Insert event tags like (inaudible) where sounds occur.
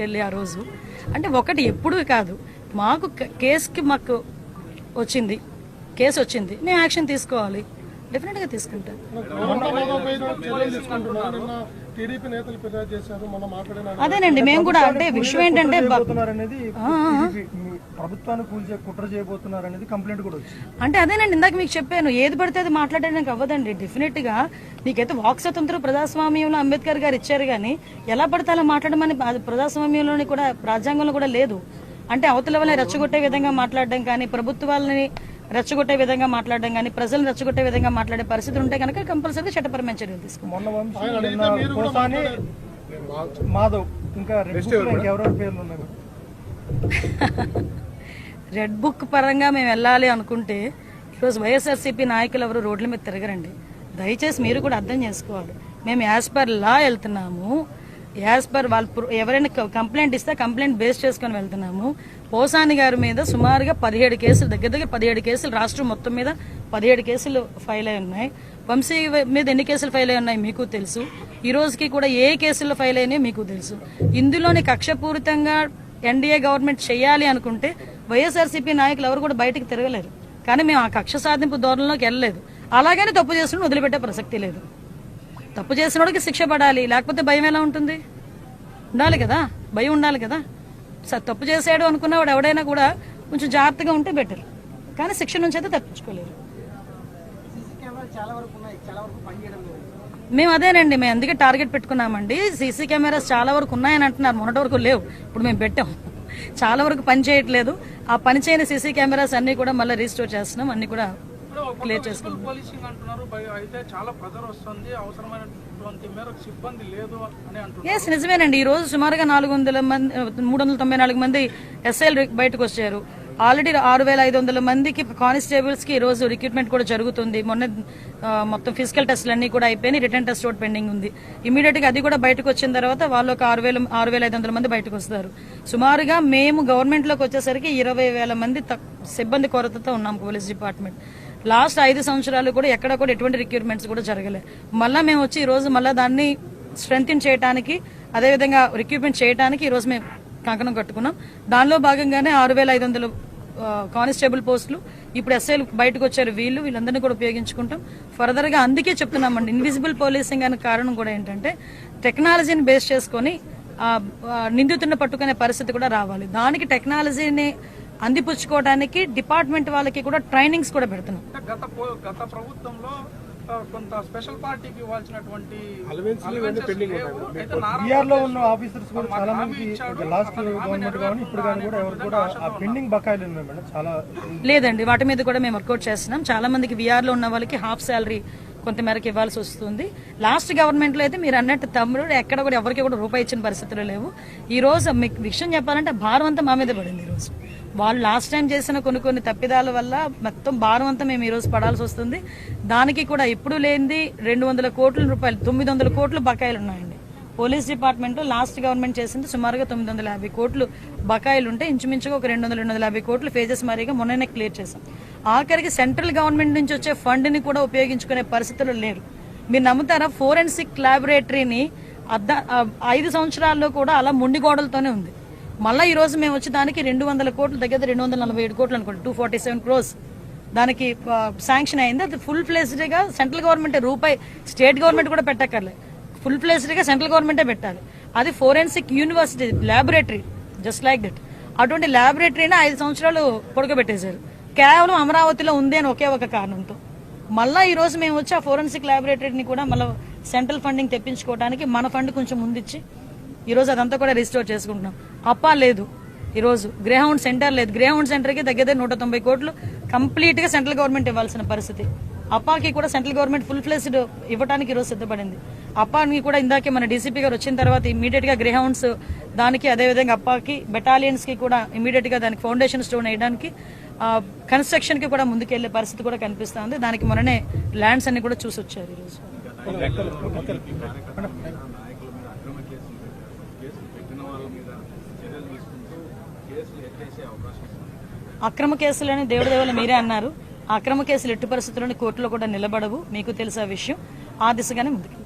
వెళ్ళి ఆ రోజు. అంటే ఒకటి ఎప్పుడు కాదు. మాకు కేసుకి మాకు వచ్చింది. కేసు వచ్చింది. నేను యాక్షన్ తీసుకోవాలి. డెఫినెట్గా తీసుకుంటాం అదేనండి మేము కూడా అంటే విషయం ఏంటంటే ప్రభుత్వాన్ని కూల్చే కుట్ర చేయబోతున్నారు అనేది కంప్లైంట్ కూడా అంటే అదేనండి ఇందాక మీకు చెప్పాను ఏది పడితే అది మాట్లాడడానికి అవ్వదండి డెఫినెట్గా. నీకైతే వాక్ స్వతంత్రం ప్రజాస్వామ్యంలో అంబేద్కర్ గారు ఇచ్చారు కానీ ఎలా పడితే అలా మాట్లాడమని ప్రజాస్వామ్యంలోని కూడా రాజ్యాంగంలో కూడా లేదు. అంటే అవతల వల్ల రెచ్చగొట్టే విధంగా మాట్లాడడం కానీ ప్రభుత్వాలని రెచ్చగొట్టే విధంగా మాట్లాడడం కానీ ప్రజలను రెచ్చగొట్టే విధంగా మాట్లాడే పరిస్థితులు ఉంటే కనుక కంపల్సరీ చట్టపరమైన చర్యలు తీసుకుంటాం మాధవ్ ఇంకా రెడ్ బుక్ పేర్లు? రెడ్ (laughs) పరంగా మేము వెళ్ళాలి అనుకుంటే ఈరోజు వైఎస్ఆర్సీపీ నాయకులు ఎవరు రోడ్ల మీద తిరగరండి. దయచేసి మీరు కూడా అర్థం చేసుకోవాలి. మేము యాజ్ పర్ లా వెళ్తున్నాము. యాజ్ పర్ వాళ్ళు ఎవరైనా కంప్లైంట్ ఇస్తే కంప్లైంట్ బేస్ చేసుకొని వెళ్తున్నాము. పోసాని గారి మీద సుమారుగా పదిహేడు కేసులు దగ్గర దగ్గర పదిహేడు కేసులు రాష్ట్రం మొత్తం మీద పదిహేడు కేసులు ఫైల్ అయి ఉన్నాయి. వంశీ మీద ఎన్ని కేసులు ఫైల్ అయి ఉన్నాయి మీకు తెలుసు. ఈ రోజుకి కూడా ఏ కేసులు ఫైల్ అయినాయి మీకు తెలుసు. ఇందులోని కక్షపూరితంగా ఎన్డీఏ గవర్నమెంట్ చేయాలి అనుకుంటే వైఎస్ఆర్సీపీ నాయకులు ఎవరు కూడా బయటకు తిరగలేరు. కానీ మేము ఆ కక్ష సాధింపు ధోరణిలోకి వెళ్ళలేదు. అలాగనే తప్పు చేసిన వదిలిపెట్టే ప్రసక్తి లేదు. తప్పు చేసినోడికి శిక్ష పడాలి. లేకపోతే భయం ఎలా ఉంటుంది? ఉండాలి కదా? భయం ఉండాలి కదా? తప్పు చేశాడు అనుకున్నవాడు ఎవడైనా కూడా కొంచెం జాగ్రత్తగా ఉంటే బెటర్ కానీ శిక్ష నుంచి అయితే తప్పించుకోలేరు. మేము అదేనండి మేము అందుకే టార్గెట్ పెట్టుకున్నామండి. సీసీ కెమెరాస్ చాలా వరకు ఉన్నాయని అంటున్నారు మొన్నటి వరకు లేవు. ఇప్పుడు మేము పెట్టాం. చాలా వరకు పని చేయట్లేదు. ఆ పని చేయని సీసీ కెమెరాస్ అన్ని కూడా మళ్ళీ రీస్టోర్ చేస్తున్నాం అన్ని కూడా క్లియర్ పోలీసింగ్ అంటున్నారు. అయితే చాలా వస్తుంది. ఎస్ నిజమేనండి. ఈ రోజు సుమారుగా నాలుగు వందల మంది మూడు వందల తొంభై నాలుగు మంది ఎస్ఐలు బయటకు వచ్చారు. ఆల్రెడీ ఆరు వేల ఐదు వందల మందికి కానిస్టేబుల్స్కి ఈ రోజు రిక్రూట్మెంట్ కూడా జరుగుతుంది. మొన్న మొత్తం ఫిజికల్ టెస్ట్లు అన్ని కూడా అయిపోయినాయి. రిటర్న్ టెస్ట్ ఒకటి పెండింగ్ ఉంది. ఇమీడియట్గా అది కూడా బయటకు వచ్చిన తర్వాత వాళ్ళు ఒక ఆరు వేల ఆరు వేల ఐదు వందల మంది బయటకు వస్తారు. సుమారుగా మేము గవర్నమెంట్లోకి వచ్చేసరికి ఇరవై వేల మంది సిబ్బంది కొరతతో ఉన్నాం పోలీస్ డిపార్ట్మెంట్. లాస్ట్ ఐదు సంవత్సరాలు కూడా ఎక్కడ కూడా ఎటువంటి రిక్రూట్మెంట్స్ కూడా జరగలే. మళ్ళా మేము వచ్చి ఈ రోజు మళ్ళా దాన్ని స్ట్రెంగ్ చేయడానికి అదేవిధంగా రిక్రూట్మెంట్ చేయడానికి ఈ రోజు మేము కంకణం కట్టుకున్నాం. దానిలో భాగంగానే ఆరు వేల ఐదు వందలు కానిస్టేబుల్ పోస్టులు ఇప్పుడు ఎస్ఐలు బయటకు వచ్చారు వీళ్ళు వీళ్ళందరినీ కూడా ఉపయోగించుకుంటాం. ఫర్దర్గా అందుకే చెప్తున్నామండి ఇన్విజిబుల్ పోలీసింగ్ అనే కారణం కూడా ఏంటంటే టెక్నాలజీని బేస్ చేసుకొని ఆ, నిందితుడిని పట్టుకునే పరిస్థితి కూడా రావాలి. దానికి టెక్నాలజీని అందిపుచ్చుకోవడానికి డిపార్ట్మెంట్ వాళ్ళకి కూడా ట్రైనింగ్స్ కూడా పెడుతున్నాం. గత గత ప్రభుత్వంలో కొంత స్పెషల్ పార్టీకి ఇవ్వాల్సినటువంటి ఉన్న ఆఫీసర్స్ కూడా చాలా మంది లాస్ట్ గవర్నమెంట్ కానీ ఇప్పుడు కానీ కూడా ఎవరు కూడా ఆ పెండింగ్ బకాయిలు ఉన్నాయి మేడం. చాలా లేదండి వాటి మీద కూడా మేము వర్కౌట్ చేస్తున్నాం. చాలా మందికి విఆర్లో ఉన్న వాళ్ళకి హాఫ్ శాలరీ కొంత మేరకు ఇవ్వాల్సి వస్తుంది. లాస్ట్ గవర్నమెంట్లో అయితే మీరు అన్నట్టు తమ్ముడు ఎక్కడ కూడా ఎవరికి కూడా రూపాయి ఇచ్చిన పరిస్థితులు లేవు. ఈ రోజు మీకు విషయం చెప్పాలంటే భారం అంతా మా మీద పడింది ఈ రోజు. వాళ్ళు లాస్ట్ టైం చేసిన కొన్ని కొన్ని తప్పిదాల వల్ల మొత్తం భారం అంతా మేము ఈరోజు పడాల్సి వస్తుంది. దానికి కూడా ఎప్పుడు లేనిది రెండు వందల కోట్ల రూపాయలు తొమ్మిది వందల కోట్లు బకాయిలు ఉన్నాయండి. పోలీస్ డిపార్ట్మెంట్ లాస్ట్ గవర్నమెంట్ చేసింది సుమారుగా తొమ్మిది వందల యాభై కోట్లు బకాయిలు ఉంటే ఇంచుమించుగా ఒక రెండు వందల రెండు వందల యాభై కోట్లు ఫేజెస్ మరీగా మొన్ననే క్లియర్ చేశాం. ఆఖరికి సెంట్రల్ గవర్నమెంట్ నుంచి వచ్చే ఫండ్ని కూడా ఉపయోగించుకునే పరిస్థితులు లేరు మీరు నమ్ముతారా? ఫోరెన్సిక్ ల్యాబొరేటరీని అద్ద ఐదు సంవత్సరాల్లో కూడా అలా మొండి గోడలతోనే ఉంది. మళ్ళీ ఈరోజు మేము వచ్చి దానికి రెండు వందల కోట్లు దగ్గర రెండు వందల నలభై ఏడు కోట్లు అనుకోండి. టూ ఫార్టీ సెవెన్ క్రోస్ దానికి శాంక్షన్ అయింది. అది ఫుల్ ఫ్లెజ్డ్ సెంట్రల్ గవర్నమెంట్ రూపాయి స్టేట్ గవర్నమెంట్ కూడా పెట్టక్కర్లే. ఫుల్ ఫ్లెజ్డ్ సెంట్రల్ గవర్నమెంటే పెట్టాలి. అది forensic university laboratory just like that అటువంటి ల్యాబొరేటరీని ఐదు సంవత్సరాలు పొడకబెట్టేశారు. కేవలం అమరావతిలో ఉంది అని ఒకే ఒక కారణంతో. మళ్ళా ఈ రోజు మేము వచ్చి ఆ ఫోరెన్సిక్ ల్యాబొరేటరీని కూడా మళ్ళీ సెంట్రల్ ఫండింగ్ తెప్పించుకోవడానికి మన ఫండ్ కొంచెం ముందిచ్చి ఈరోజు అదంతా కూడా రిస్టోర్ చేసుకుంటున్నాం. అప్పా లేదు. ఈరోజు గ్రేహౌండ్ సెంటర్ లేదు. గ్రేహౌండ్ సెంటర్కి దగ్గర నూట తొంభై కోట్లు కంప్లీట్గా సెంట్రల్ గవర్నమెంట్ ఇవ్వాల్సిన పరిస్థితి. అప్పాకి కూడా సెంట్రల్ గవర్నమెంట్ ఫుల్ ఫ్లెస్డ్ ఇవ్వడానికి ఈరోజు సిద్ధపడింది. అప్పాని కూడా ఇందాకే మన డీసీపీ గారు వచ్చిన తర్వాత ఇమీడియట్గా గ్రేహౌండ్స్ దానికి అదేవిధంగా అప్పాకి బెటాలియన్స్కి కూడా ఇమీడియట్గా దానికి ఫౌండేషన్ స్టోన్ వేయడానికి కన్స్ట్రక్షన్కి కూడా ముందుకెళ్ళే పరిస్థితి కూడా కనిపిస్తుంది దానికి మొన్ననే ల్యాండ్స్ అన్ని కూడా చూసి వచ్చారు ఈ రోజు అక్రమ కేసులని దేవుడి దేవులు మీరే అన్నారు. అక్రమ కేసులు ఎట్టి పరిస్థితుల్లోని కోర్టులో కూడా నిలబడవు. మీకు తెలుసా విషయం. ఆ దిశగానే ముందుకు